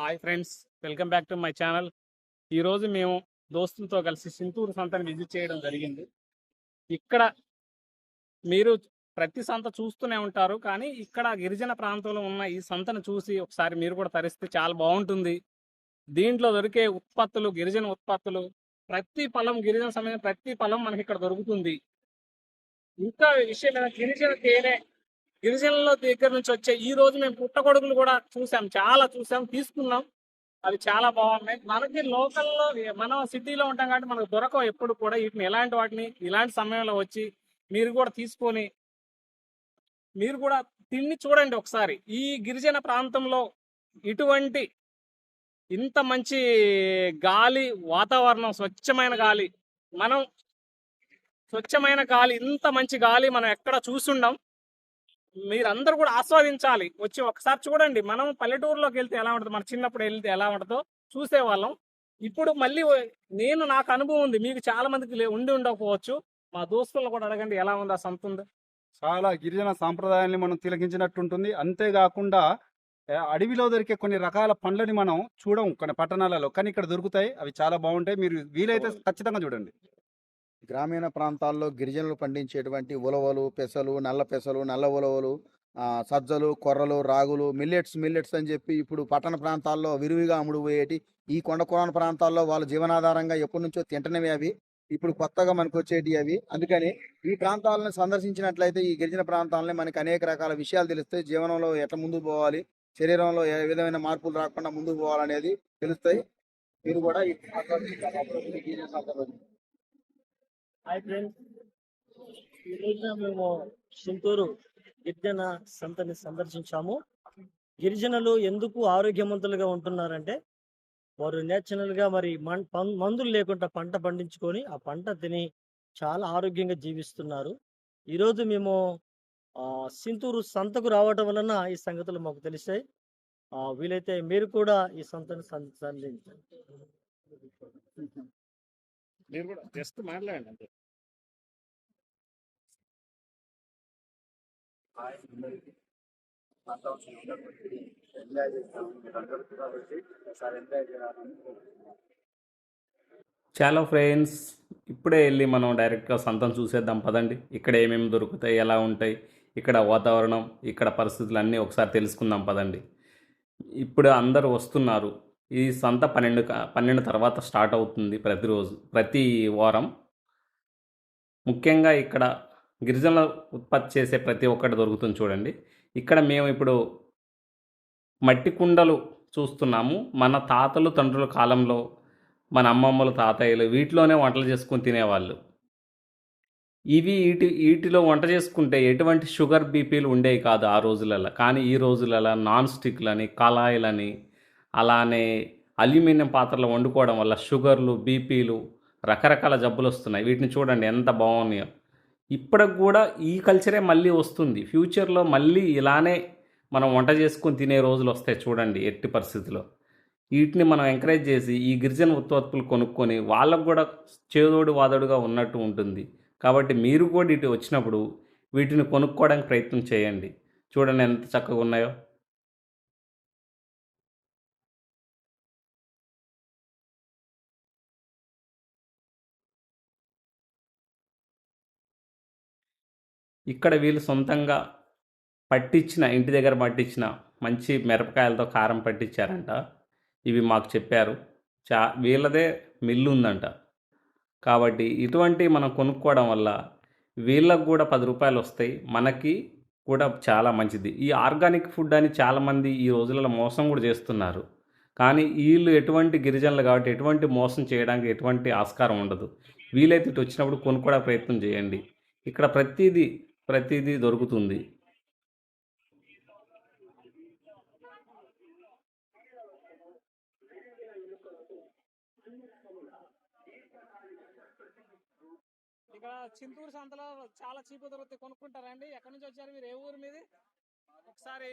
Hi friends welcome back to my channel. ఈరోజు మేము దోస్తులతో కలిసి సింతూరు సంతని విజిట్ చేయడం జరిగింది. ఇక్కడ మీరు ప్రతి సంత చూస్తూనే ఉంటారు కానీ ఇక్కడ గిరిజన ప్రాంతంలో ఉన్న ఈ సంతను చూసి ఒకసారి మీరు కూడా తరిస్తే చాలా బాగుంటుంది. దీంట్లో దొరికే ఉత్పత్తులు గిరిజన ఉత్పత్తులు ప్రతి ఫలం గిరిజన సమయం ప్రతి ఫలం మనకి ఇక్కడ దొరుకుతుంది. ఇంకా విషయం గిరిజన తేనె గిరిజనుల దగ్గర నుంచి వచ్చే ఈ రోజు మేము పుట్టగొడుగులు కూడా చూసాం చాలా చూసాం తీసుకున్నాం. అవి చాలా బాగున్నాయి. మనకి లోకల్లో మనం సిటీలో ఉంటాం కాబట్టి మనకు దొరకవు ఎప్పుడు కూడా. వీటిని ఎలాంటి వాటిని ఇలాంటి సమయంలో వచ్చి మీరు కూడా తీసుకొని మీరు కూడా తిని చూడండి ఒకసారి. ఈ గిరిజన ప్రాంతంలో ఇటువంటి ఇంత మంచి గాలి వాతావరణం స్వచ్ఛమైన గాలి మనం స్వచ్ఛమైన గాలి ఇంత మంచి గాలి మనం ఎక్కడ చూసుండం మీరందరూ కూడా ఆస్వాదించాలి. వచ్చి ఒకసారి చూడండి. మనం పల్లెటూరులోకి వెళ్తే ఎలా ఉంటుంది మన చిన్నప్పుడు వెళ్తే ఎలా ఉంటుందో చూసేవాళ్ళం. ఇప్పుడు మళ్ళీ నేను నాకు అనుభవం ఉంది. మీకు చాలా మందికి ఉండి ఉండకపోవచ్చు. మా దోస్తులను కూడా అడగండి ఎలా ఉంది ఆ సంత ఉంది? చాలా గిరిజన సాంప్రదాయాల్ని మనం తిలకించినట్టు ఉంటుంది అంతేకాకుండా అడవిలో దొరికే కొన్ని రకాల పండ్లని మనం చూడం కొన్ని పట్టణాలలో. కానీ ఇక్కడ దొరుకుతాయి. అవి చాలా బాగుంటాయి. మీరు వీలైతే ఖచ్చితంగా చూడండి. గ్రామీణ ప్రాంతాల్లో గిరిజనులు పండించేటువంటి ఉలవలు పెసలు నల్ల పెసలు నల్ల ఉలవలు సజ్జలు కొర్రలు రాగులు మిల్లెట్స్ మిల్లెట్స్ అని చెప్పి ఇప్పుడు పట్టణ ప్రాంతాల్లో విరివిగా అమ్ముడుపోయేటి ఈ కొండ ప్రాంతాల్లో వాళ్ళ జీవనాధారంగా ఎప్పటి నుంచో తింటనేవి అవి. ఇప్పుడు కొత్తగా మనకు వచ్చేటి అవి. అందుకని ఈ ప్రాంతాలను సందర్శించినట్లయితే ఈ గిరిజన ప్రాంతాలని మనకి అనేక రకాల విషయాలు తెలుస్తాయి. జీవనంలో ఎట్లా ముందుకు పోవాలి శరీరంలో ఏ విధమైన మార్పులు రాకుండా ముందుకు పోవాలనేది తెలుస్తాయి. మీరు కూడా ఈ హాయ్ ఫ్రెండ్స్ ఈ రోజున మేము సింతూరు గిరిజన సంతని సందర్శించాము. గిరిజనులు ఎందుకు ఆరోగ్యవంతులుగా ఉంటున్నారంటే వారు నేచురల్గా మరి పం- మందులు లేకుండా పంట పండించుకొని ఆ పంట తిని చాలా ఆరోగ్యంగా జీవిస్తున్నారు. ఈరోజు మేము సింతూరు సంతకు రావటం వలన ఈ సంగతులు మాకు తెలిసాయి. వీలైతే మీరు కూడా ఈ సంతను సందర్శించండి మీరు కూడా జస్ట్ మాట్లాడండి అంతే. చాలా ఫ్రెండ్స్ ఇప్పుడే వెళ్ళి మనం డైరెక్ట్గా సంతం చూసేద్దాం పదండి. ఇక్కడ ఏమేమి దొరుకుతాయి ఎలా ఉంటాయి ఇక్కడ వాతావరణం ఇక్కడ పరిస్థితులు అన్నీ ఒకసారి తెలుసుకుందాం పదండి. ఇప్పుడు అందరూ వస్తున్నారు. ఈ సంత పన్నెండు పన్నెండు తర్వాత స్టార్ట్ అవుతుంది ప్రతిరోజు ప్రతి వారం. ముఖ్యంగా ఇక్కడ గిరిజనులు ఉత్పత్తి చేసే ప్రతి ఒక్కటి దొరుకుతుంది చూడండి. ఇక్కడ మేము ఇప్పుడు మట్టి కుండలు చూస్తున్నాము. మన తాతలు తండ్రుల కాలంలో మన అమ్మమ్మలు తాతయ్యలు వీటిలోనే వంటలు చేసుకుని తినేవాళ్ళు. ఇవి వీటి వీటిలో వంట చేసుకుంటే ఎటువంటి షుగర్ బీపీలు ఉండేవి కాదు ఆ రోజులలో కానీ ఈ రోజులలో నాన్ స్టిక్లని కళాయిలని అలానే అల్యూమినియం పాత్రలు వండుకోవడం వల్ల షుగర్లు బీపీలు రకరకాల జబ్బులు వస్తున్నాయి. వీటిని చూడండి ఎంత బాగున్నాయో. ఇప్పటికి కూడా ఈ కల్చరే మళ్ళీ వస్తుంది. ఫ్యూచర్లో మళ్ళీ ఇలానే మనం వంట చేసుకొని తినే రోజులు వస్తాయి చూడండి ఎట్టి పరిస్థితిలో. వీటిని మనం ఎంకరేజ్ చేసి ఈ గిరిజన ఉత్పత్తులు కొనుక్కొని వాళ్ళకు కూడా చేదోడు వాదోడుగా ఉన్నట్టు ఉంటుంది. కాబట్టి మీరు కూడా ఇటు వచ్చినప్పుడు వీటిని కొనుక్కోవడానికి ప్రయత్నం చేయండి. చూడండి ఎంత చక్కగా ఉన్నాయో. ఇక్కడ వీళ్ళు సొంతంగా పట్టించిన ఇంటి దగ్గర పట్టించిన మంచి మిరపకాయలతో కారం పట్టించారంట ఇవి మాకు చెప్పారు. చా వీళ్ళదే మిల్లు ఉందంట కాబట్టి ఇటువంటి మనం కొనుక్కోవడం వల్ల వీళ్ళకు కూడా పది రూపాయలు వస్తాయి. మనకి కూడా చాలా మంచిది. ఈ ఆర్గానిక్ ఫుడ్ అని చాలామంది ఈ రోజులలో మోసం కూడా చేస్తున్నారు. కానీ వీళ్ళు ఎటువంటి గిరిజనులు కాబట్టి ఎటువంటి మోసం చేయడానికి ఎటువంటి ఆస్కారం ఉండదు. వీలైతే ఇటు వచ్చినప్పుడు కొనుక్కోవడానికి ప్రయత్నం చేయండి. ఇక్కడ ప్రతిదీ ప్రతిదీ దొరుకుతుంది. ఇక్కడ చింతూరు సంతలో చాలా చీపు దొరుకుతాయి. కొనుక్కుంటారండి ఎక్కడి నుంచి వచ్చారు మీరు? ఏ ఊరు మీది? ఒకసారి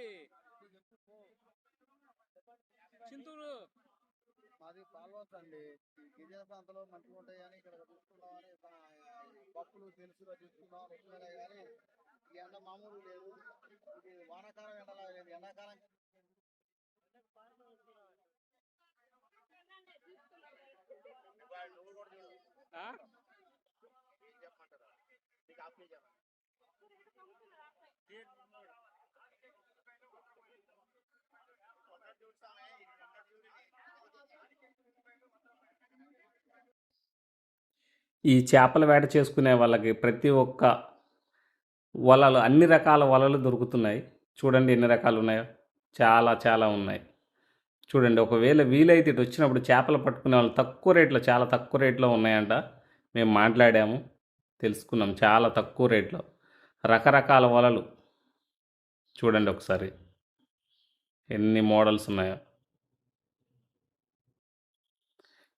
చింతూరు మాది పాల్వాస్ అండి. గిరిజన ప్రాంతంలో మంచిగా ఉంటాయని ఇక్కడ చూసుకున్నామని పప్పులు తెలుసుగా చూసుకున్నాం. వస్తున్నాయి కానీ ఈ ఎండ మామూలు లేదు. ఇది వానాకాలం ఎండలా లేదు. ఎండాకాలం చెప్పమంటారా? ఈ చేపల వేట చేసుకునే వాళ్ళకి ప్రతి ఒక్క వలలు అన్ని రకాల వలలు దొరుకుతున్నాయి. చూడండి ఎన్ని రకాలు ఉన్నాయో. చాలా చాలా ఉన్నాయి. చూడండి ఒకవేళ వీలైతే ఇటు వచ్చినప్పుడు చేపలు పట్టుకునే వాళ్ళు తక్కువ రేట్లో చాలా తక్కువ రేట్లో ఉన్నాయంట. మేము మాట్లాడాము తెలుసుకున్నాం చాలా తక్కువ రేట్లో. రకరకాల వలలు. చూడండి ఒకసారి. ఎన్ని మోడల్స్ ఉన్నాయో.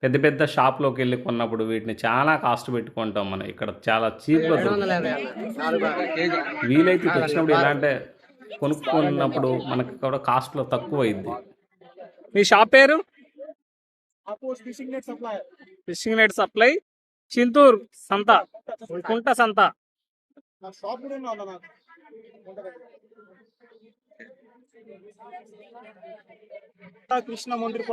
పెద్ద పెద్ద షాప్లోకి వెళ్ళి కొన్నప్పుడు వీటిని చాలా కాస్ట్ పెట్టుకుంటాం మనం. ఇక్కడ చాలా చీప్లో వీలైతే వచ్చినప్పుడు ఎలా అంటే కొనుక్కున్నప్పుడు మనకి కూడా కాస్ట్లో తక్కువ అయింది మీ షాప్ పేరు? Fishing net supply. చింతూరు సంత. కుంట సంత. కృష్ణ మందిర్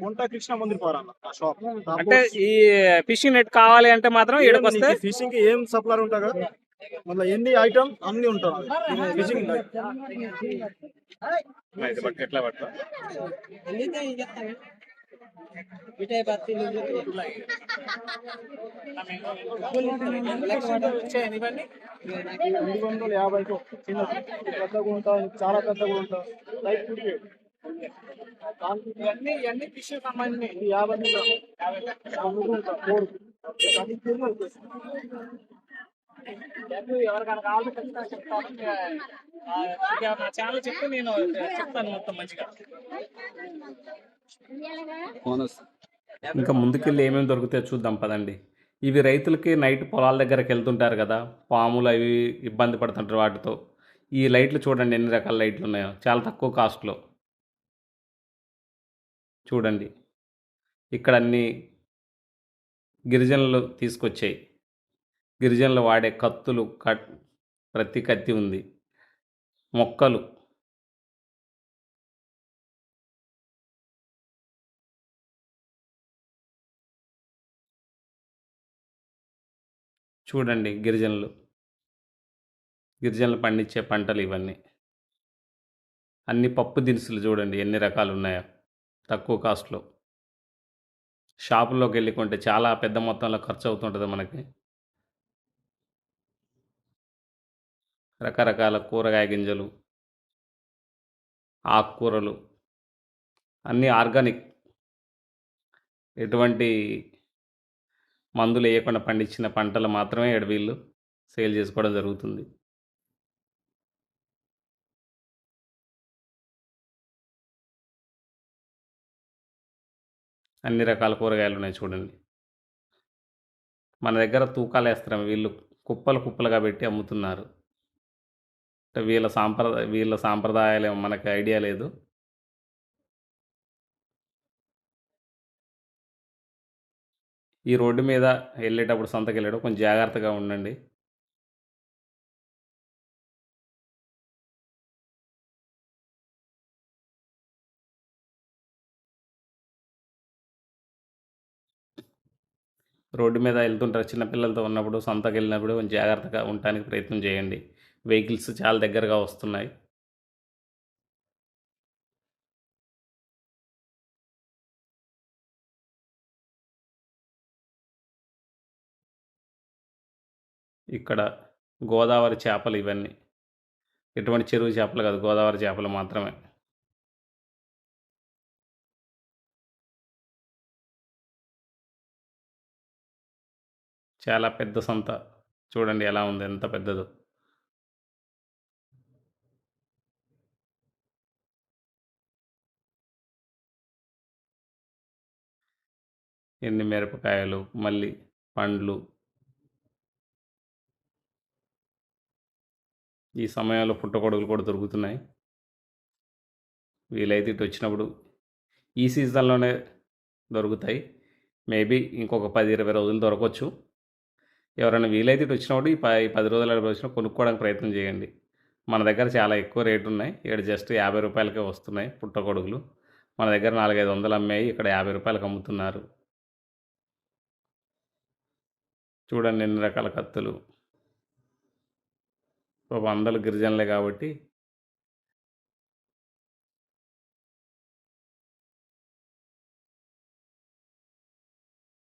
గుంట కృష్ణ మందిర్ పార అన్న ఆ షాప్. అంటే ఈ ఫిషింగ్ నెట్ కావాలి అంటే మాత్రం ఇక్కడికి వస్తే ఫిషింగ్కి ఏం సప్లై ఉంటాయి కదా? మళ్ళీ ఎన్ని ఐటమ్ అన్ని ఉంటాయి. ఫిషింగ్ ఎట్లా పట్టు రెండు వందల యాభైకి చిన్న పెద్ద గుంట చాలా పెద్ద గుంట. లైట్ ఫుడ్ ఇవన్నీ ఇవన్నీ ఫిష్ సంబంధించి ఇది యాభై రెండు గుంట మూడు. అది కిలో వచ్చేసి. ఎవరికైనా కావాలంటే ఖచ్చితంగా చెప్తాను ఆ, ఇక నా ఛానల్ చెప్తే నేను చెప్తాను మొత్తం మంచిగా. ఇంకా ముందుకెళ్ళి ఏమేమి దొరుకుతాయో చూద్దాం పదండి. ఇవి రైతులకి నైట్ పొలాల దగ్గరికి వెళ్తుంటారు కదా పాములు అవి ఇబ్బంది పడుతుంటారు వాటితో. ఈ లైట్లు చూడండి ఎన్ని రకాల లైట్లు ఉన్నాయో. చాలా తక్కువ కాస్ట్లో చూడండి. ఇక్కడ అన్ని గిరిజనులు తీసుకొచ్చాయి. గిరిజనులు వాడే కత్తులు కట్ ప్రతి కత్తి ఉంది. మొక్కలు. చూడండి గిరిజనులు. గిరిజనులు పండించే పంటలు ఇవన్నీ. అన్ని పప్పు దినుసులు చూడండి ఎన్ని రకాలు ఉన్నాయో. తక్కువ కాస్ట్లో. షాపుల్లోకి వెళ్ళి కొంటే చాలా పెద్ద మొత్తంలో ఖర్చు అవుతుంటుంది మనకి. రకరకాల కూరగాయ గింజలు. ఆకుకూరలు. అన్నీ ఆర్గానిక్. ఎటువంటి మందులు వేయకుండా పండించిన పంటలు మాత్రమే ఎడవీళ్ళు వీళ్ళు సేల్ చేసుకోవడం జరుగుతుంది. అన్ని రకాల కూరగాయలు ఉన్నాయి చూడండి. మన దగ్గర తూకాలు వేస్తారు. వీళ్ళు కుప్పలు కుప్పలుగా పెట్టి అమ్ముతున్నారు. అంటే వీళ్ళ సాంప్రదాయ వీళ్ళ సాంప్రదాయాలు ఏమో మనకి ఐడియా లేదు. ఈ రోడ్డు మీద వెళ్ళేటప్పుడు సంతకి వెళ్ళేటప్పుడు కొంచెం జాగ్రత్తగా ఉండండి. రోడ్డు మీద వెళ్తుంటారు చిన్నపిల్లలతో ఉన్నప్పుడు సొంతకి వెళ్ళినప్పుడు కొంచెం జాగ్రత్తగా ఉండటానికి ప్రయత్నం చేయండి. వెహికల్స్ చాలా దగ్గరగా వస్తున్నాయి. ఇక్కడ గోదావరి చేపలు ఇవన్నీ. ఎటువంటి చెరువు చేపలు కాదు గోదావరి చేపలు మాత్రమే. చాలా పెద్ద సంత. చూడండి ఎలా ఉంది ఎంత పెద్దదో. ఎన్ని మిరపకాయలు మళ్ళీ పండ్లు. ఈ సమయంలో పుట్టగొడుగులు కూడా దొరుకుతున్నాయి. వీలైతే ఇటు వచ్చినప్పుడు ఈ సీజన్లోనే దొరుకుతాయి. మేబీ ఇంకొక పది ఇరవై రోజులు దొరకవచ్చు. ఎవరైనా వీలైతే ఇటు వచ్చినప్పుడు ఈ పది రోజులు వచ్చిన కొనుక్కోవడానికి ప్రయత్నం చేయండి. మన దగ్గర చాలా ఎక్కువ రేటు ఉన్నాయి. ఇక్కడ జస్ట్ యాభై రూపాయలకే వస్తున్నాయి పుట్టగొడుగులు. మన దగ్గర నాలుగైదు వందలు అమ్మాయి ఇక్కడ యాభై రూపాయలకు అమ్ముతున్నారు. చూడండి ఎన్ని రకాల కత్తులు. పాప అందరూ గిరిజనులే కాబట్టి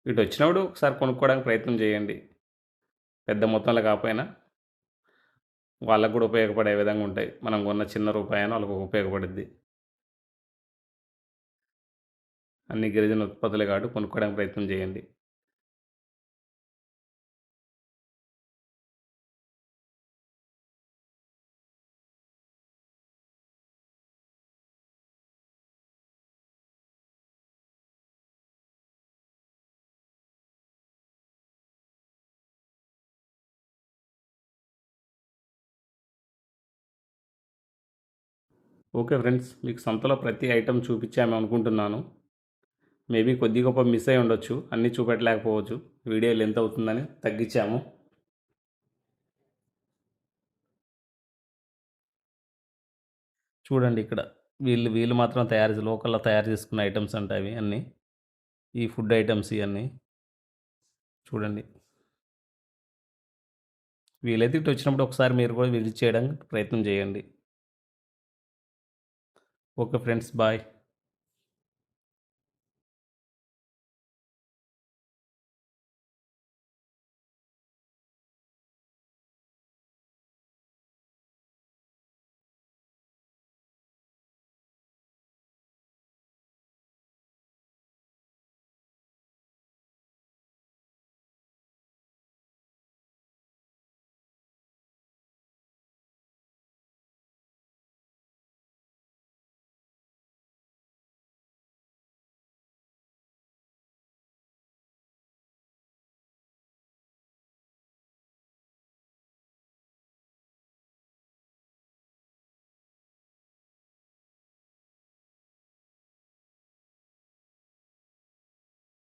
ఇటు వచ్చినప్పుడు ఒకసారి కొనుక్కోవడానికి ప్రయత్నం చేయండి. పెద్ద మొత్తంలో కాకపోయినా వాళ్ళకు కూడా ఉపయోగపడే విధంగా ఉంటాయి. మనం కొన్న చిన్న రూపాయన వాళ్ళకు ఉపయోగపడుద్ది. అన్ని గిరిజన ఉత్పత్తులు కాబట్టి కొనుక్కోవడానికి ప్రయత్నం చేయండి. ఓకే ఫ్రెండ్స్ మీకు సంతలో ప్రతి ఐటెం చూపించాము అనుకుంటున్నాను. మేబీ కొద్ది గొప్ప మిస్ అయి ఉండొచ్చు అన్నీ చూపెట్టలేకపోవచ్చు. వీడియో లెంత్ అవుతుందని తగ్గించాము. చూడండి ఇక్కడ వీళ్ళు వీళ్ళు మాత్రం తయారు లోకల్లో తయారు చేసుకున్న ఐటమ్స్ అంట అవి అన్నీ. ఈ ఫుడ్ ఐటమ్స్ ఇవన్నీ. చూడండి. వీలైతే ఇటు వచ్చినప్పుడు ఒకసారి మీరు కూడా విజిట్ చేయడానికి ప్రయత్నం చేయండి. ఓకే ఫ్రెండ్స్ బాయ్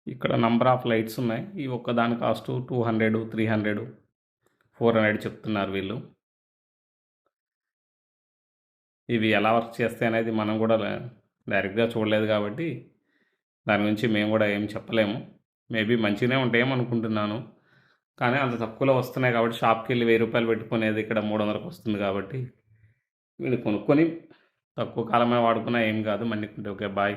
ఇక్కడ నంబర్ ఆఫ్ లైట్స్ ఉన్నాయి. ఈ ఒక్క దాని cost two hundred three hundred four hundred చెప్తున్నారు వీళ్ళు. ఇవి ఎలా వర్క్ చేస్తాయి అనేది మనం కూడా డైరెక్ట్గా చూడలేదు కాబట్టి దాని గురించి మేము కూడా ఏం చెప్పలేము. మేబీ మంచిగానే ఉంటాయేమో అనుకుంటున్నాను. కానీ అంత తక్కువలో వస్తున్నాయి కాబట్టి షాప్కి వెళ్ళి వెయ్యి రూపాయలు పెట్టుకునేది ఇక్కడ మూడు వందలకు వస్తుంది కాబట్టి వీళ్ళు కొనుక్కొని తక్కువ కాలమే వాడుకున్నా ఏం కాదు. మన్నికుంటే ఓకే బాయ్